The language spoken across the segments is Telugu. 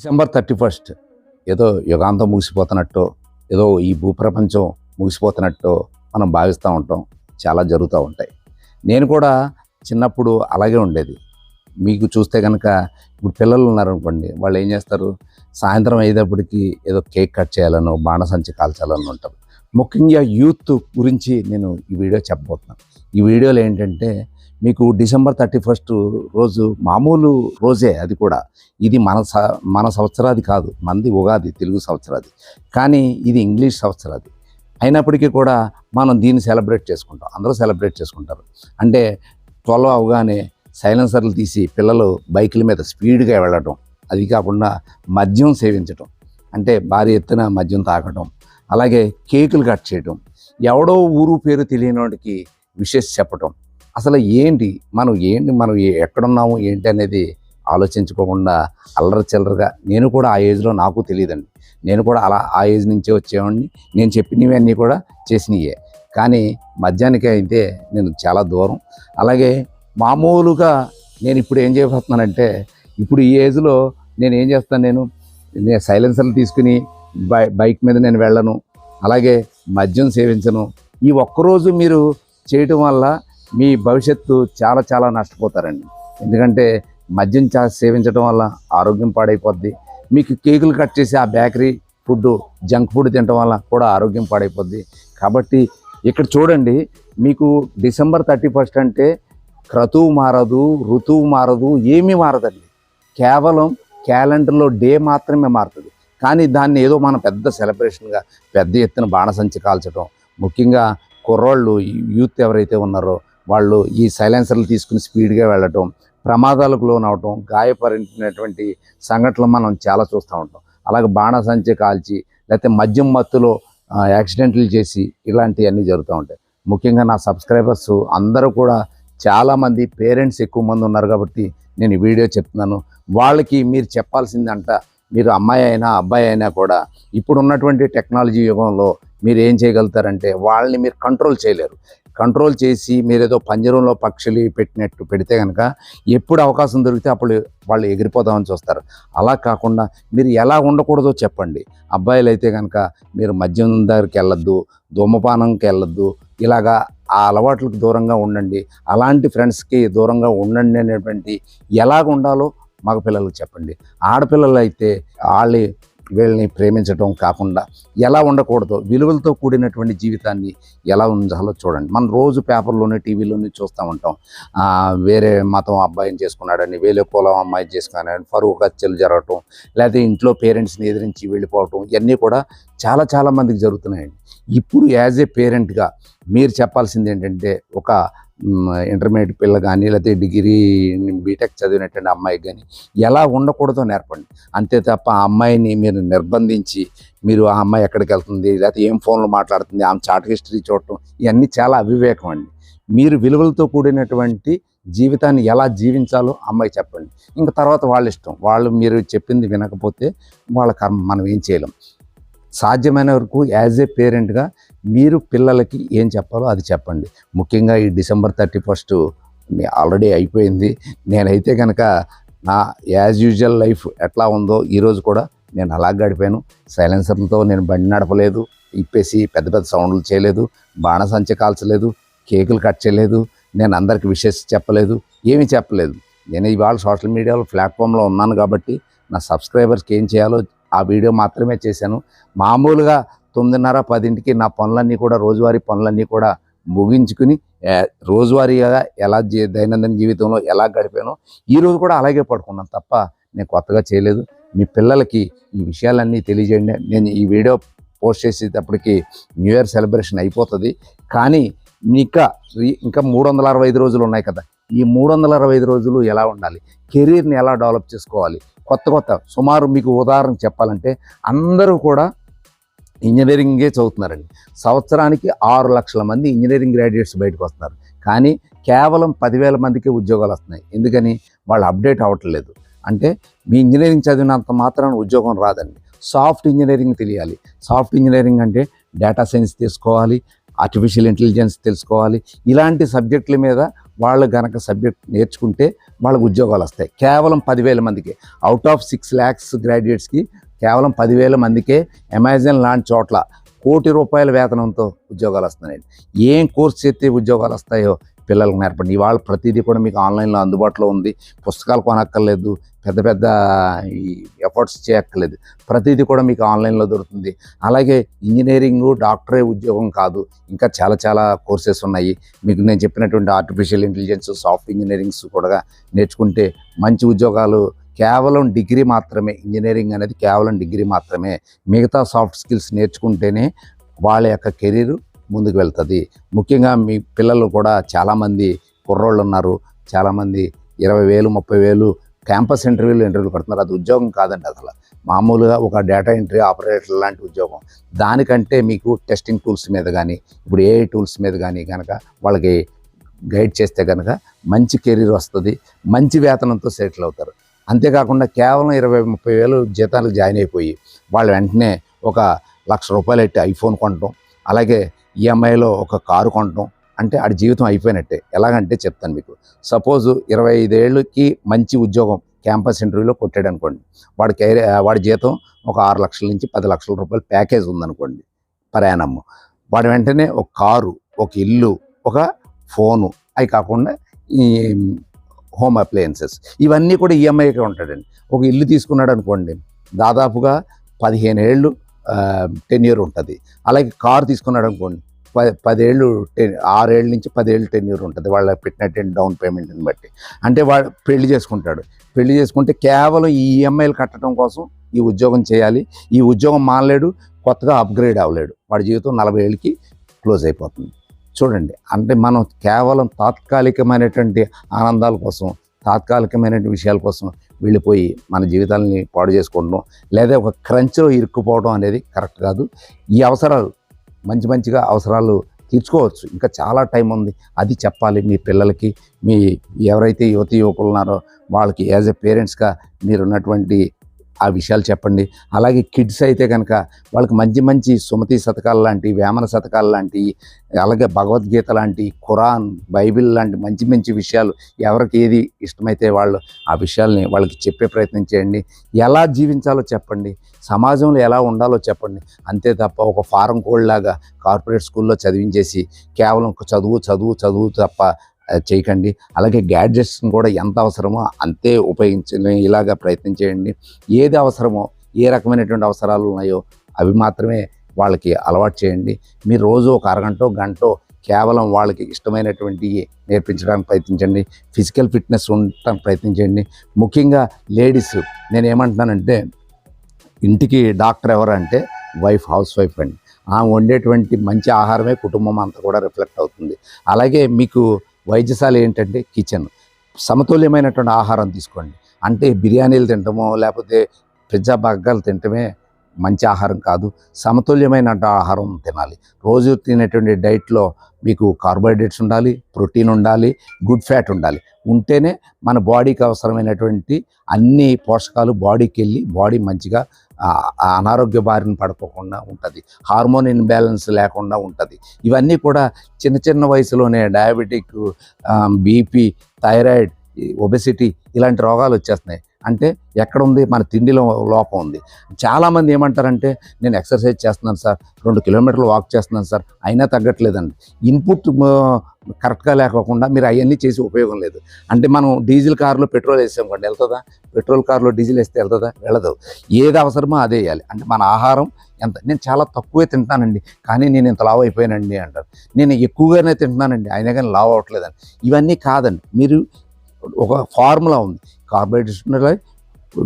డిసెంబర్ థర్టీ ఫస్ట్ ఏదో యుగాంతం ముగిసిపోతున్నట్టు ఏదో ఈ భూప్రపంచం ముగిసిపోతున్నట్టు మనం భావిస్తూ ఉంటాం. చాలా జరుగుతూ ఉంటాయి. నేను కూడా చిన్నప్పుడు అలాగే ఉండేది. మీకు చూస్తే కనుక ఇప్పుడు పిల్లలు ఉన్నారనుకోండి వాళ్ళు ఏం చేస్తారు? సాయంత్రం అయ్యేటప్పటికి ఏదో కేక్ కట్ చేయాలనో బాణసంచి కాల్చాలని ఉంటారు. ముఖ్యంగా యూత్ గురించి నేను ఈ వీడియో చెప్పబోతున్నాను. ఈ వీడియోలో ఏంటంటే మీకు డిసెంబర్ థర్టీ ఫస్ట్ రోజు మామూలు రోజే అది కూడా. ఇది మన స మన సంవత్సరాది కాదు. మంది ఉగాది తెలుగు సంవత్సరాది. కానీ ఇది ఇంగ్లీష్ సంవత్సరాది. అయినప్పటికీ కూడా మనం దీన్ని సెలబ్రేట్ చేసుకుంటాం. అందరూ సెలబ్రేట్ చేసుకుంటారు. అంటే ట్వెల్వ్ అవగానే సైలెన్సర్లు తీసి పిల్లలు బైకుల మీద స్పీడ్గా వెళ్ళటం. అది కాకుండా మద్యం సేవించటం. అంటే భారీ ఎత్తున మద్యం తాగటం. అలాగే కేకులు కట్ చేయటం. ఎవడో ఊరు పేరు తెలియని వాడికి విషెస్ చెప్పటం. అసలు ఏంటి? మనం ఏంటి? మనం ఎక్కడున్నాము? ఏంటి అనేది ఆలోచించుకోకుండా అల్లరి చిల్లరగా నేను కూడా ఆ ఏజ్లో నాకు తెలియదండి. నేను కూడా అలా ఆ ఏజ్ నుంచే వచ్చేవాడిని. నేను చెప్పినవి అన్నీ కూడా చేసినవే కానీ మధ్యాహ్నానికి అయితే నేను చాలా దూరం. అలాగే మామూలుగా నేను ఇప్పుడు ఏం చేయబోతున్నానంటే ఇప్పుడు ఈ ఏజ్లో నేను ఏం చేస్తాను నేను? నేను సైలెన్సర్లు తీసుకుని బై బైక్ మీద నేను వెళ్ళను. అలాగే మద్యం సేవించను. ఈ ఒక్కరోజు మీరు చేయటం వల్ల మీ భవిష్యత్తు చాలా చాలా నష్టపోతారండి. ఎందుకంటే మద్యం చా సేవించడం వల్ల ఆరోగ్యం పాడైపోద్ది. మీకు కేకులు కట్ చేసి ఆ బేకరీ ఫుడ్ జంక్ ఫుడ్ తినడం వల్ల కూడా ఆరోగ్యం పాడైపోద్ది. కాబట్టి ఇక్కడ చూడండి మీకు డిసెంబర్ థర్టీ ఫస్ట్ అంటే క్రతువు మారదు ఋతువు మారదు ఏమీ మారదండి. కేవలం క్యాలెండర్లో డే మాత్రమే మారుతుంది. కానీ దాన్ని ఏదో మనం పెద్ద సెలబ్రేషన్గా పెద్ద ఎత్తున బాణసంచి కాల్చడం ముఖ్యంగా కుర్రోళ్ళు యూత్ ఎవరైతే ఉన్నారో వాళ్ళు ఈ సైలెన్సర్లు తీసుకుని స్పీడ్గా వెళ్ళటం ప్రమాదాలకు లోనవటం గాయపడినటువంటి సంఘటనలు మనం చాలా చూస్తూ ఉంటాం. అలాగే బాణసంచి కాల్చి లేకపోతే మద్యం మత్తులో యాక్సిడెంట్లు చేసి ఇలాంటివన్నీ జరుగుతూ ఉంటాయి. ముఖ్యంగా నా సబ్స్క్రైబర్స్ అందరూ కూడా చాలామంది పేరెంట్స్ ఎక్కువ మంది ఉన్నారు కాబట్టి నేను ఈ వీడియో చెప్తున్నాను. వాళ్ళకి మీరు చెప్పాల్సిందంట మీరు అమ్మాయి అయినా అబ్బాయి అయినా కూడా ఇప్పుడు ఉన్నటువంటి టెక్నాలజీ యుగంలో మీరు ఏం చేయగలుగుతారంటే వాళ్ళని మీరు కంట్రోల్ చేయలేరు. కంట్రోల్ చేసి మీరు ఏదో పంజరంలో పక్షులు పెట్టినట్టు పెడితే కనుక ఎప్పుడు అవకాశం దొరికితే అప్పుడు వాళ్ళు ఎగిరిపోదామని చూస్తారు. అలా కాకుండా మీరు ఎలా ఉండకూడదో చెప్పండి. అబ్బాయిలు అయితే కనుక మీరు మద్యం దగ్గరికి వెళ్ళొద్దు ధూమపానంకి వెళ్ళొద్దు ఇలాగా ఆ అలవాట్లకు దూరంగా ఉండండి. అలాంటి ఫ్రెండ్స్కి దూరంగా ఉండండి అనేటువంటి ఎలాగ ఉండాలో మగపిల్లలకు చెప్పండి. ఆడపిల్లలు అయితే వాళ్ళు వీళ్ళని ప్రేమించడం కాకుండా ఎలా ఉండకూడదో? విలువలతో కూడినటువంటి జీవితాన్ని ఎలా ఉంచాలో చూడండి. మనం రోజు పేపర్లోనే టీవీలోనే చూస్తూ ఉంటాం. వేరే మతం అబ్బాయిని చేసుకున్నాడని వేరే కులం అమ్మాయి చేసుకున్నాడని పరువు హత్యలు జరగటం లేకపోతే ఇంట్లో పేరెంట్స్ని ఎదిరించి వెళ్ళిపోవటం ఇవన్నీ కూడా చాలా చాలా మందికి జరుగుతున్నాయండి. ఇప్పుడు యాజ్ ఏ పేరెంట్గా మీరు చెప్పాల్సింది ఏంటంటే ఒక ఇంటర్మీడియట్ పిల్ల కానీ లేకపోతే డిగ్రీ బీటెక్ చదివినటువంటి అమ్మాయికి కానీ ఎలా ఉండకూడదో నేర్పండి. అంతే తప్ప ఆ అమ్మాయిని మీరు నిర్బంధించి మీరు ఆ అమ్మాయి ఎక్కడికి వెళ్తుంది లేకపోతే ఏం ఫోన్లో మాట్లాడుతుంది ఆమె చాట్ హిస్టరీ చూడటం ఇవన్నీ చాలా అవివేకం అండి. మీరు విలువలతో కూడినటువంటి జీవితాన్ని ఎలా జీవించాలో అమ్మాయి చెప్పండి. ఇంకా తర్వాత వాళ్ళ ఇష్టం. వాళ్ళు మీరు చెప్పింది వినకపోతే వాళ్ళ కర్మ మనం ఏం చేయలేం. సాధ్యమైన వరకు యాజ్ ఏ పేరెంట్గా మీరు పిల్లలకి ఏం చెప్పాలో అది చెప్పండి. ముఖ్యంగా ఈ డిసెంబర్ థర్టీ ఫస్ట్ ఆల్రెడీ అయిపోయింది. నేనైతే కనుక నా యాజ్ యూజువల్ లైఫ్ ఎట్లా ఉందో ఈరోజు కూడా నేను అలా గడిపాను. సైలెన్సర్లతో నేను బండి నడపలేదు. ఇప్పేసి పెద్ద పెద్ద సౌండ్లు చేయలేదు. బాణసంచ కాల్చలేదు. కేకులు కట్ చేయలేదు. నేను అందరికి విషెస్ చెప్పలేదు. ఏమీ చెప్పలేదు. నేను ఇవాళ సోషల్ మీడియాలో ప్లాట్ఫామ్లో ఉన్నాను కాబట్టి నా సబ్స్క్రైబర్స్కి ఏం చేయాలో ఆ వీడియో మాత్రమే చేశాను. మామూలుగా తొమ్మిదిన్నర పదింటికి నా పనులన్నీ కూడా రోజువారీ పనులన్నీ కూడా ముగించుకుని రోజువారీగా ఎలా జీ దైనందిన జీవితంలో ఎలా గడిపానో ఈరోజు కూడా అలాగే పడుకున్నాను తప్ప నేను కొత్తగా చేయలేదు. మీ పిల్లలకి ఈ విషయాలన్నీ తెలియజేయండి. నేను ఈ వీడియో పోస్ట్ చేసేటప్పటికి న్యూ ఇయర్ సెలబ్రేషన్ అయిపోతుంది. కానీ ఇంకా ఇంకా మూడు వందల అరవై ఐదు రోజులు ఉన్నాయి కదా. ఈ మూడు వందల అరవై ఐదు రోజులు ఎలా ఉండాలి? కెరీర్ని ఎలా డెవలప్ చేసుకోవాలి? కొత్త కొత్త. సుమారు మీకు ఉదాహరణ చెప్పాలంటే అందరూ కూడా ఇంజనీరింగే చదువుతున్నారండి. సంవత్సరానికి ఆరు లక్షల మంది ఇంజనీరింగ్ గ్రాడ్యుయేట్స్ బయటకు వస్తున్నారు. కానీ కేవలం పదివేల మందికి ఉద్యోగాలు వస్తున్నాయి. ఎందుకని? వాళ్ళు అప్డేట్ అవ్వట్లేదు. అంటే మీ ఇంజనీరింగ్ చదివినంత మాత్రాన ఉద్యోగం రాదండి. సాఫ్ట్ ఇంజనీరింగ్ తెలియాలి. సాఫ్ట్ ఇంజనీరింగ్ అంటే డేటా సైన్స్ తీసుకోవాలి. ఆర్టిఫిషియల్ ఇంటెలిజెన్స్ తెలుసుకోవాలి. ఇలాంటి సబ్జెక్టుల మీద వాళ్ళు గనక సబ్జెక్ట్ నేర్చుకుంటే వాళ్ళకు ఉద్యోగాలు వస్తాయి. కేవలం పదివేల మందికి. అవుట్ ఆఫ్ సిక్స్ ల్యాక్స్ గ్రాడ్యుయేట్స్కి కేవలం పదివేల మందికే అమెజాన్ లాంటి చోట్ల కోటి రూపాయల వేతనంతో ఉద్యోగాలు వస్తున్నాయండి. ఏం కోర్స్ చేస్తే ఉద్యోగాలు వస్తాయో పిల్లలకు నేర్పండి. ఇవాళ ప్రతిదీ కూడా మీకు ఆన్లైన్లో అందుబాటులో ఉంది. పుస్తకాలు కొనక్కర్లేదు. పెద్ద పెద్ద ఎఫర్ట్స్ చేయక్కర్లేదు. ప్రతిదీ కూడా మీకు ఆన్లైన్లో దొరుకుతుంది. అలాగే ఇంజనీరింగ్ డాక్టరే ఉద్యోగం కాదు. ఇంకా చాలా చాలా కోర్సెస్ ఉన్నాయి. మీకు నేను చెప్పినటువంటి ఆర్టిఫిషియల్ ఇంటెలిజెన్స్ సాఫ్ట్ ఇంజనీరింగ్స్ కూడా నేర్చుకుంటే మంచి ఉద్యోగాలు కేవలం డిగ్రీ మాత్రమే ఇంజనీరింగ్ అనేది కేవలం డిగ్రీ మాత్రమే. మిగతా సాఫ్ట్ స్కిల్స్ నేర్చుకుంటేనే వాళ్ళ యొక్క కెరీర్ ముందుకు వెళ్తుంది. ముఖ్యంగా మీ పిల్లలు కూడా చాలామంది కుర్రోళ్ళు ఉన్నారు చాలామంది ఇరవై వేలు ముప్పై వేలు క్యాంపస్ ఇంటర్వ్యూలు ఇంటర్వ్యూలు కడుతున్నారు అది ఉద్యోగం కాదండి అసలు. మామూలుగా ఒక డేటా ఎంట్రీ ఆపరేటర్ లాంటి ఉద్యోగం. దానికంటే మీకు టెస్టింగ్ టూల్స్ మీద కానీ ఇప్పుడు ఏఐ టూల్స్ మీద కానీ కనుక వాళ్ళకి గైడ్ చేస్తే కనుక మంచి కెరీర్ వస్తుంది మంచి వేతనంతో సెటిల్ అవుతారు. అంతేకాకుండా కేవలం ఇరవై ముప్పై వేలు జీతాలకు జాయిన్ అయిపోయి వాళ్ళు వెంటనే ఒక లక్ష రూపాయలు ఎట్టి ఐఫోన్ కొనటం అలాగే ఈఎంఐలో ఒక కారు కొనటం అంటే ఆడి జీవితం అయిపోయినట్టే. ఎలాగంటే చెప్తాను మీకు. సపోజ్ ఇరవై ఐదేళ్ళకి మంచి ఉద్యోగం క్యాంపస్ ఇంటర్వ్యూలో కొట్టాడు అనుకోండి వాడి కెరీ వాడి జీతం ఒక ఆరు లక్షల నుంచి పది లక్షల రూపాయల ప్యాకేజ్ ఉందనుకోండి ప్రయాణం వాడి వెంటనే ఒక కారు ఒక ఇల్లు ఒక ఫోను అవి కాకుండా ఈ హోమ్ అప్లయన్సెస్ ఇవన్నీ కూడా ఈఎంఐకే ఉంటాడండి. ఒక ఇల్లు తీసుకున్నాడు అనుకోండి దాదాపుగా పదిహేను ఏళ్ళు టెన్ ఇయర్ ఉంటుంది. అలాగే కారు తీసుకున్నాడు అనుకోండి పది పదేళ్ళు టెన్ ఆరేళ్ళ నుంచి పదేళ్ళు టెన్యూర్ ఉంటుంది. వాళ్ళ పెట్టిన డౌన్ పేమెంట్ని బట్టి. అంటే వాడు పెళ్ళి చేసుకుంటాడు. పెళ్ళి చేసుకుంటే కేవలం ఈ ఈఎంఐలు కట్టడం కోసం ఈ ఉద్యోగం చేయాలి. ఈ ఉద్యోగం మానలేడు కొత్తగా అప్గ్రేడ్ అవ్వలేడు. వాడి జీవితం నలభై ఏళ్ళకి క్లోజ్ అయిపోతుంది. చూడండి అంటే మనం కేవలం తాత్కాలికమైనటువంటి ఆనందాల కోసం తాత్కాలికమైనటువంటి విషయాల కోసం వెళ్ళిపోయి మన జీవితాలని పాడు చేసుకోవడం లేదా ఒక క్రంచ్లో ఇరుక్కుపోవడం అనేది కరెక్ట్ కాదు. ఈ అవసరాలు మంచి మంచిగా అవసరాలు తీర్చుకోవచ్చు. ఇంకా చాలా టైం ఉంది. అది చెప్పాలి మీ పిల్లలకి. మీ ఎవరైతే యువతి యువకులు ఉన్నారో వాళ్ళకి యాజ్ ఎ పేరెంట్స్గా మీరున్నటువంటి ఆ విషయాలు చెప్పండి. అలాగే కిడ్స్ అయితే కనుక వాళ్ళకి మంచి మంచి సుమతి శతకాలు లాంటి వేమన శతకాలు లాంటి అలాగే భగవద్గీత లాంటి ఖురాన్ బైబిల్ లాంటి మంచి మంచి విషయాలు ఎవరికి ఏది ఇష్టమైతే వాళ్ళు ఆ విషయాల్ని వాళ్ళకి చెప్పే ప్రయత్నం చేయండి. ఎలా జీవించాలో చెప్పండి. సమాజంలో ఎలా ఉండాలో చెప్పండి. అంతే తప్ప ఒక ఫారం కోడ్ లాగా కార్పొరేట్ స్కూల్లో చదివించేసి కేవలం చదువు చదువు చదువు తప్ప చేయకండి. అలాగే గ్యాడ్జెట్స్ని కూడా ఎంత అవసరమో అంతే ఉపయోగించే ఇలాగా ప్రయత్నం చేయండి. ఏది అవసరమో ఏ రకమైనటువంటి అవసరాలు ఉన్నాయో అవి మాత్రమే వాళ్ళకి అలవాటు చేయండి. మీరు రోజు ఒక అరగంట గంటో కేవలం వాళ్ళకి ఇష్టమైనటువంటి నేర్పించడానికి ప్రయత్నించండి. ఫిజికల్ ఫిట్నెస్ ఉండటానికి ప్రయత్నించండి ముఖ్యంగా లేడీస్ నేను ఏమంటున్నానంటే ఇంటికి డాక్టర్ ఎవరు అంటే వైఫ్ హౌస్ వైఫ్ అండి. ఆమె వండేటువంటి మంచి ఆహారమే కుటుంబం అంతా కూడా రిఫ్లెక్ట్ అవుతుంది. అలాగే మీకు వైద్యశాల ఏంటంటే కిచెన్. సమతుల్యమైనటువంటి ఆహారం తీసుకోండి. అంటే బిర్యానీలు తింటామో లేకపోతే పిజ్జా బర్గర్లు తింటమే మంచి ఆహారం కాదు సమతుల్యమైన ఆహారం తినాలి. రోజు తినేటువంటి డైట్లో మీకు కార్బోహైడ్రేట్స్ ఉండాలి ప్రోటీన్ ఉండాలి గుడ్ ఫ్యాట్ ఉండాలి. ఉంటేనే మన బాడీకి అవసరమైనటువంటి అన్ని పోషకాలు బాడీకి వెళ్ళి బాడీ మంచిగా అనారోగ్య బారిన పడిపోకుండా ఉంటుంది. హార్మోన్ ఇన్బ్యాలెన్స్ లేకుండా ఉంటుంది. ఇవన్నీ కూడా చిన్న చిన్న వయసులోనే డయాబెటిక్ బీపీ థైరాయిడ్ ఒబెసిటీ ఇలాంటి రోగాలు వచ్చేస్తున్నాయి. అంటే ఎక్కడ ఉంది మన తిండిలో లోపం ఉంది. చాలామంది ఏమంటారంటే నేను ఎక్సర్సైజ్ చేస్తున్నాను సార్. రెండు కిలోమీటర్లు వాక్ చేస్తున్నాను సార్. అయినా తగ్గట్లేదండి. ఇన్పుట్ కరెక్ట్గా లేకోకుండా మీరు అవన్నీ చేసి ఉపయోగం లేదు. అంటే మనం డీజిల్ కారులో పెట్రోల్ వేసాం వెళ్తుందా? పెట్రోల్ కారులో డీజిల్ వేస్తే వెళ్తుందా? వెళ్ళదు. ఏది అవసరమో అదే వేయాలి. అంటే మన ఆహారం ఎంత నేను చాలా తక్కువే తింటానండి కానీ నేను ఇంత లావు అయిపోయానండి అంటారు. నేను ఎక్కువగానే తింటున్నానండి. అయినా కానీ లావు అవ్వట్లేదండి. ఇవన్నీ కాదండి. మీరు ఒక ఫార్ములా ఉంది. కార్బోహైడ్రేట్స్ ఉండాలి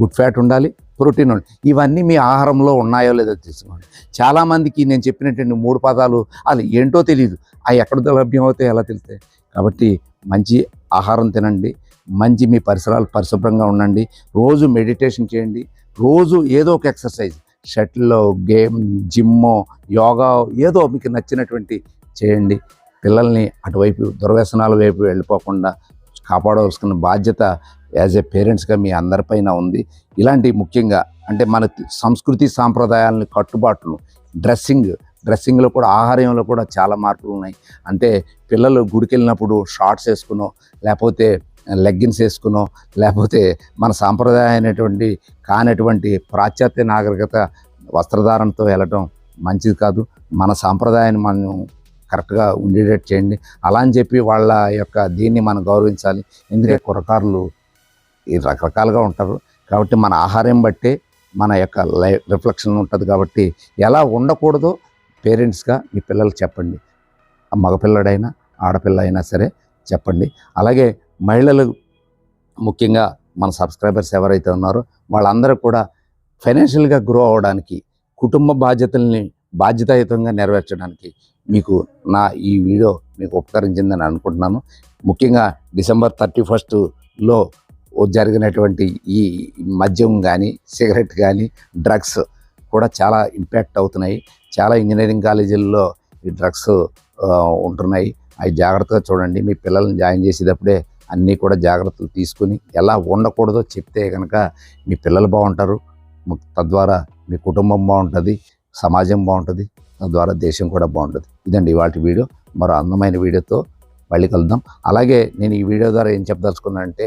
గుడ్ ఫ్యాట్ ఉండాలి ప్రోటీన్ ఉండాలి. ఇవన్నీ మీ ఆహారంలో ఉన్నాయో లేదో తెలుసుకోండి. చాలామందికి నేను చెప్పినటువంటి మూడు పదాలు అది ఏంటో తెలియదు అవి ఎక్కడ లభ్యం అవుతాయి ఎలా తెలుస్తాయి? కాబట్టి మంచి ఆహారం తినండి మంచి మీ పరిసరాలు పరిశుభ్రంగా ఉండండి రోజు మెడిటేషన్ చేయండి రోజు ఏదో ఒక ఎక్సర్సైజ్ షటిల్లో గేమ్ జిమ్మో యోగా ఏదో మీకు నచ్చినటువంటి చేయండి. పిల్లల్ని అటువైపు దుర్వ్యసనాల వైపు వెళ్ళిపోకుండా కాపాడవలసిన బాధ్యత యాజ్ ఏ పేరెంట్స్గా మీ అందరిపైన ఉంది. ఇలాంటి ముఖ్యంగా అంటే మన సంస్కృతి సాంప్రదాయాలని కట్టుబాట్లు డ్రెస్సింగ్ డ్రెస్సింగ్లో కూడా ఆహారంలో కూడా చాలా మార్పులు ఉన్నాయి. అంటే పిల్లలు గుడికి వెళ్ళినప్పుడు షార్ట్స్ వేసుకునో లేకపోతే లెగ్గిన్స్ వేసుకునో లేకపోతే మన సాంప్రదాయమైనటువంటి కానటువంటి పాశ్చాత్య నాగరికత వస్త్రధారణతో వెళ్ళటం మంచిది కాదు. మన సాంప్రదాయాన్ని మనం కరెక్ట్గా ఉండేటట్టు చేయండి. అలా అని చెప్పి వాళ్ళ యొక్క దీన్ని మనం గౌరవించాలి. ఎందుకంటే కురకారులు ఈ రకరకాలుగా ఉంటారు. కాబట్టి మన ఆహారం బట్టి మన యొక్క లై రిఫ్లెక్షన్ ఉంటుంది కాబట్టి ఎలా ఉండకూడదో పేరెంట్స్గా మీ పిల్లలకు చెప్పండి. ఆ మగపిల్లడైనా ఆడపిల్ల అయినా సరే చెప్పండి. అలాగే మహిళలు ముఖ్యంగా మన సబ్స్క్రైబర్స్ ఎవరైతే ఉన్నారో వాళ్ళందరూ కూడా ఫైనాన్షియల్గా గ్రో అవ్వడానికి కుటుంబ బాధ్యతల్ని బాధ్యతాయుతంగా నెరవేర్చడానికి మీకు నా ఈ వీడియో మీకు ఉపకరించిందని అనుకుంటున్నాను. ముఖ్యంగా డిసెంబర్ థర్టీ ఫస్ట్లో జరిగినటువంటి ఈ మద్యం కానీ సిగరెట్ కానీ డ్రగ్స్ కూడా చాలా ఇంపాక్ట్ అవుతున్నాయి. చాలా ఇంజనీరింగ్ కాలేజీల్లో ఈ డ్రగ్స్ ఉంటున్నాయి. అవి జాగ్రత్తగా చూడండి. మీ పిల్లల్ని జాయిన్ చేసేటప్పుడే అన్నీ కూడా జాగ్రత్తలు తీసుకుని ఎలా ఉండకూడదో చెప్తే కనుక మీ పిల్లలు బాగుంటారు. తద్వారా మీ కుటుంబం బాగుంటుంది సమాజం బాగుంటుంది. ద్వారా దేశం కూడా బాగుంటుంది. ఇదండి ఇవాటి వీడియో. మరో అందమైన వీడియోతో మళ్ళీ కలుద్దాం. అలాగే నేను ఈ వీడియో ద్వారా ఏం చెప్పదలుచుకున్నానంటే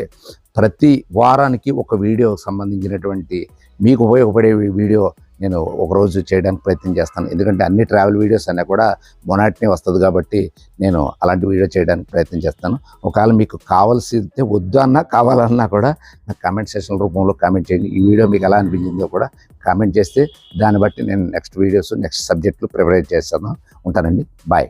ప్రతి వారానికి ఒక వీడియో సంబంధించినటువంటి మీకు ఉపయోగపడే వీడియో నేను ఒకరోజు చేయడానికి ప్రయత్నం చేస్తాను. ఎందుకంటే అన్ని ట్రావెల్ వీడియోస్ అన్నీ కూడా మొనాటినే వస్తుంది కాబట్టి నేను అలాంటి వీడియో చేయడానికి ప్రయత్నం చేస్తాను. ఒకవేళ మీకు కావాల్సితే వద్దు అన్నా కావాలన్నా కూడా నాకు కామెంట్ సెషన్ రూపంలో కామెంట్ చేయండి. ఈ వీడియో మీకు ఎలా అనిపించిందో కూడా కామెంట్ చేస్తే దాన్ని బట్టి నేను నెక్స్ట్ వీడియోస్ నెక్స్ట్ సబ్జెక్టులు ప్రిపేర్ చేస్తాను. ఉంటానండి. బాయ్